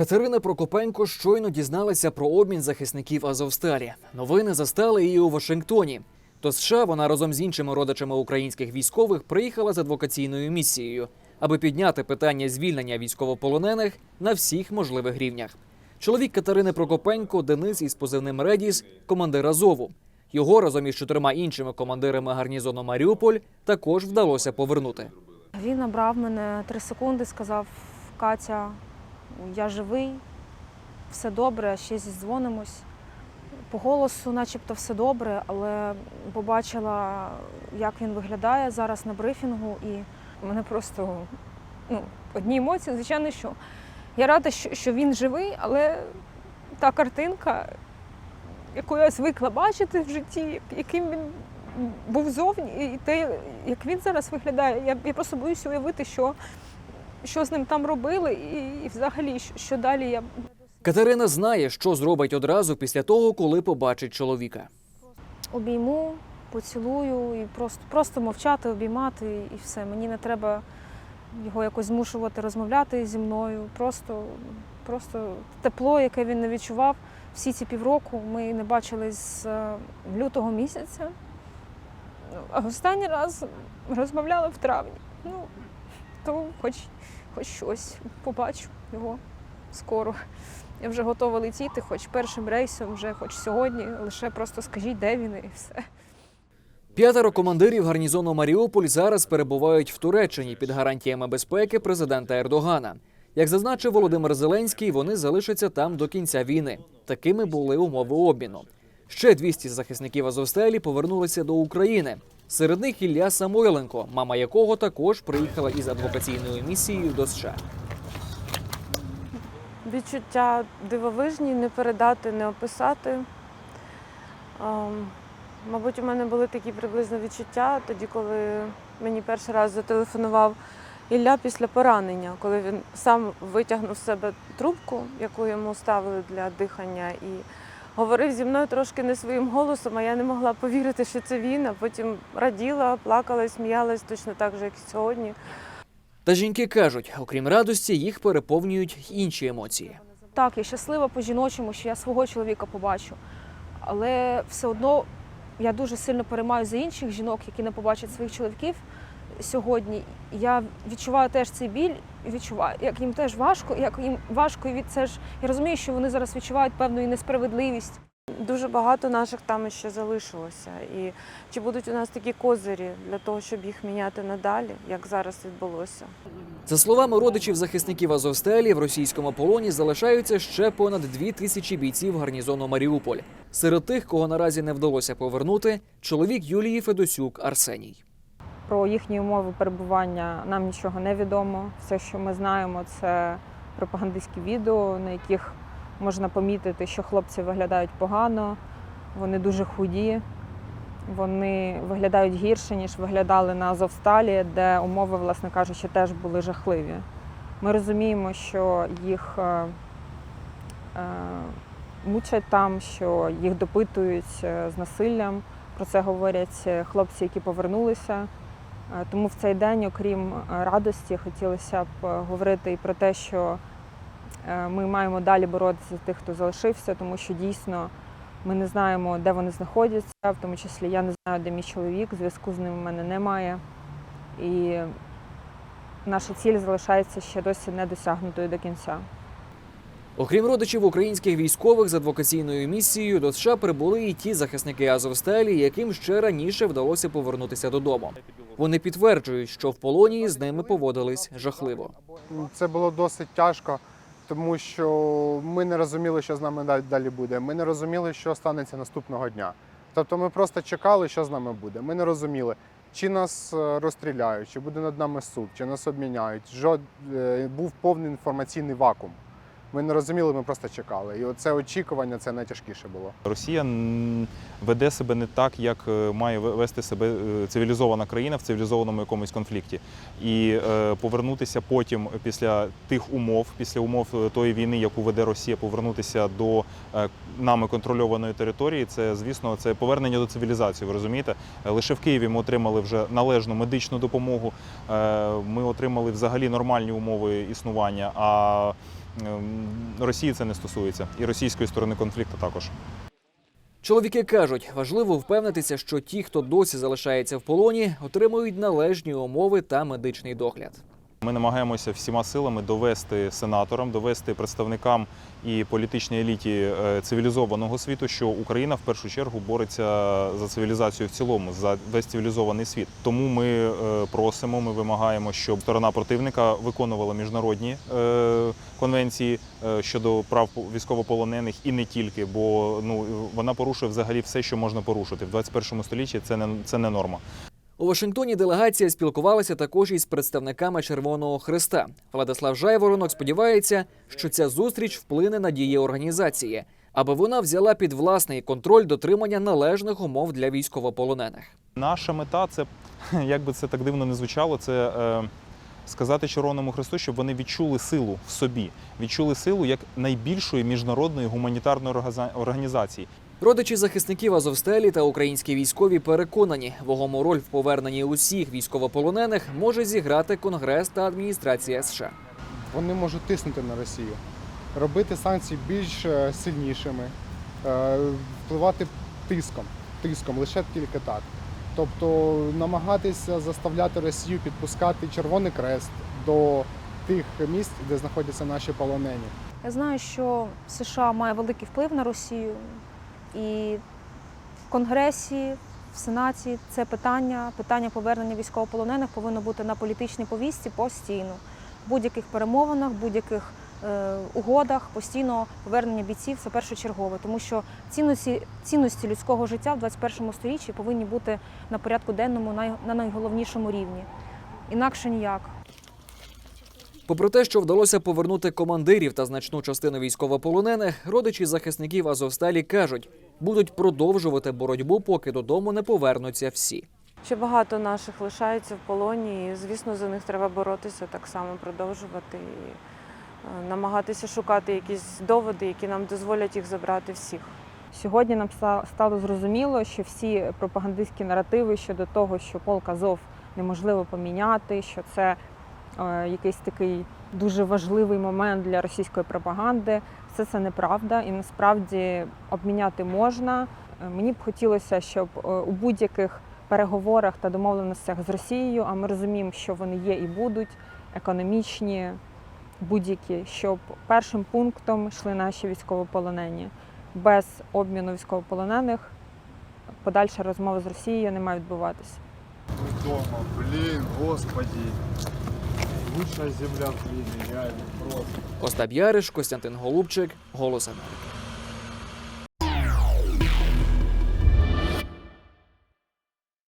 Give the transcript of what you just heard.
Катерина Прокопенко щойно дізналася про обмін захисників Азовсталі. Новини застали її у Вашингтоні. До США вона разом з іншими родичами українських військових приїхала з адвокаційною місією, аби підняти питання звільнення військовополонених на всіх можливих рівнях. Чоловік Катерини Прокопенко Денис із позивним Редіс, командир Азову. Його разом із чотирма іншими командирами гарнізону Маріуполь також вдалося повернути. Він набрав мене три секунди, сказав: Катя, я живий, все добре, ще зідзвонимось. По голосу, начебто, все добре, але побачила, як він виглядає зараз на брифінгу, і мене просто ну, одні емоції, звичайно, що я рада, що, що він живий, але та картинка, яку я звикла бачити в житті, яким він був зовні, і те, як він зараз виглядає, я, я просто боюся уявити, що, що з ним там робили, і, і взагалі, що, що далі я Катерина знає, що зробить одразу після того, коли побачить чоловіка. обійму, поцілую і просто, просто мовчати, обіймати, і все. Мені не треба його якось змушувати розмовляти зі мною. Просто, просто тепло, яке він не відчував всі ці півроку. Ми не бачились з е, лютого місяця. А останній раз розмовляли в травні. Ну, то хоч, хоч щось побачу його скоро. Я вже готова летіти, хоч першим рейсом, вже хоч сьогодні, лише просто скажіть, де він і все. П'ятеро командирів гарнізону Маріуполь зараз перебувають в Туреччині під гарантіями безпеки президента Ердогана. Як зазначив Володимир Зеленський, вони залишаться там до кінця війни. Такими були умови обміну. Ще 200 захисників Азовстелі повернулися до України. Серед них Ілля Самойленко, мама якого також приїхала із адвокаційною місією до США. Відчуття дивовижні, не передати, не описати. Ем, Мабуть, у мене були такі приблизно відчуття тоді, коли мені перший раз зателефонував Ілля після поранення, коли він сам витягнув з себе трубку, яку йому ставили для дихання, і говорив зі мною трошки не своїм голосом, а я не могла повірити, що це він, а потім раділа, плакала, сміялась точно так же, як і сьогодні. Та жінки кажуть, окрім радості, їх переповнюють інші емоції. Так, я щаслива по-жіночому, що я свого чоловіка побачу. Але все одно я дуже сильно переймаю за інших жінок, які не побачать своїх чоловіків сьогодні. Я відчуваю теж цей біль, відчуваю, як їм теж важко, як їм важко від це ж. Я розумію, що вони зараз відчувають певну і несправедливість. Дуже багато наших там ще залишилося. І чи будуть у нас такі козирі для того, щоб їх міняти надалі, як зараз відбулося? За словами родичів захисників Азовстелі, в російському полоні залишаються ще понад дві тисячі бійців гарнізону Маріуполь. Серед тих, кого наразі не вдалося повернути, чоловік Юлії Федосюк Арсеній. Про їхні умови перебування нам нічого не відомо. Все, що ми знаємо, це пропагандистські відео, на яких можна помітити, що хлопці виглядають погано, вони дуже худі, вони виглядають гірше, ніж виглядали на Азовсталі, де умови, власне кажучи, теж були жахливі. Ми розуміємо, що їх е, е, мучать там, що їх допитують е, з насиллям. Про це говорять е, хлопці, які повернулися. Тому в цей день, окрім е, радості, хотілося б е, говорити і про те, що е, ми маємо далі боротися за тих, хто залишився, тому що дійсно ми не знаємо, де вони знаходяться, в тому числі я не знаю, де мій чоловік, зв'язку з ним у мене немає. І наша ціль залишається ще досі не досягнутою до кінця. Окрім родичів українських військових з адвокаційною місією, до США прибули і ті захисники Азовстелі, яким ще раніше вдалося повернутися додому. Вони підтверджують, що в полоні з ними поводились жахливо. Це було досить тяжко, тому що ми не розуміли, що з нами далі- далі буде. Ми не розуміли, що станеться наступного дня. Тобто ми просто чекали, що з нами буде. Ми не розуміли, чи нас е, розстріляють, чи буде над нами суд, чи нас обміняють. Жод... е, Був повний інформаційний вакуум. Ми не розуміли, ми просто чекали. І оце очікування це найтяжкіше було. Росія веде себе не так, як е, має ве- вести себе е, цивілізована країна в цивілізованому якомусь конфлікті. І е, повернутися потім після тих умов, після умов е, тої війни, яку веде Росія, повернутися до е, нами контрольованої території. Це, звісно, це повернення до цивілізації. Ви розумієте? Лише в Києві ми отримали вже належну медичну допомогу. е, Ми отримали взагалі нормальні умови існування. А Росії це не стосується, і російської сторони конфлікту також. Чоловіки кажуть, важливо впевнитися, що ті, хто досі залишається в полоні, отримують належні умови та медичний догляд. Ми намагаємося всіма силами довести сенаторам, довести представникам і політичній еліті е, цивілізованого світу, що Україна в першу чергу бореться за цивілізацію в цілому, за весь цивілізований світ. Тому ми е, просимо, ми вимагаємо, щоб сторона противника виконувала міжнародні е, конвенції щодо прав військовополонених і не тільки, бо ну вона порушує взагалі все, що можна порушити в 21 столітті. Це не це не норма. У Вашингтоні делегація спілкувалася також із представниками Червоного Христа. Владислав Жайворонок сподівається, що ця зустріч вплине на дії організації, аби вона взяла під власний контроль дотримання належних умов для військовополонених. Наша мета це, як би це так дивно не звучало, це е, сказати Червоному Христу, щоб вони відчули силу в собі, відчули силу як найбільшої міжнародної гуманітарної організа- організації. Родичі захисників Азовстелі та українські військові переконані, вагому роль в поверненні усіх військовополонених може зіграти Конгрес та адміністрація США. Вони можуть тиснути на Росію, робити санкції більш е, сильнішими, е, впливати тиском, тиском лише тільки так. Тобто намагатися заставляти Росію підпускати Червоний Крест до тих місць, де знаходяться наші полонені. Я знаю, що США має великий вплив на Росію, і в Конгресі, в Сенаті це питання, питання повернення військовополонених повинно бути на політичній повістці постійно. В будь-яких перемовинах, будь-яких е, угодах постійно повернення бійців це першочергове, тому що цінності, цінності людського життя в 21 сторіччі повинні бути на порядку денному най- на найголовнішому рівні. Інакше ніяк. Попри те, що вдалося повернути командирів та значну частину військовополонених, родичі захисників Азовсталі кажуть, будуть продовжувати боротьбу, поки додому не повернуться всі. Ще багато наших лишається в полоні, і звісно, за них треба боротися так само, продовжувати і е, намагатися шукати якісь доводи, які нам дозволять їх забрати всіх. Сьогодні нам стало зрозуміло, що всі пропагандистські наративи щодо того, що полк Азов неможливо поміняти, що це якийсь такий дуже важливий момент для російської пропаганди. Все це неправда, і насправді обміняти можна. Е, Мені б хотілося, щоб е, у будь-яких переговорах та домовленостях з Росією, а ми розуміємо, що вони є і будуть економічні, будь-які, щоб першим пунктом йшли наші військовополонені без обміну військовополонених подальша розмова з Росією не має відбуватися. дома, блин, господи. Лучшая земля в мире, реально, просто. Остап Яриш, Костянтин Голубчик, Голос Америки.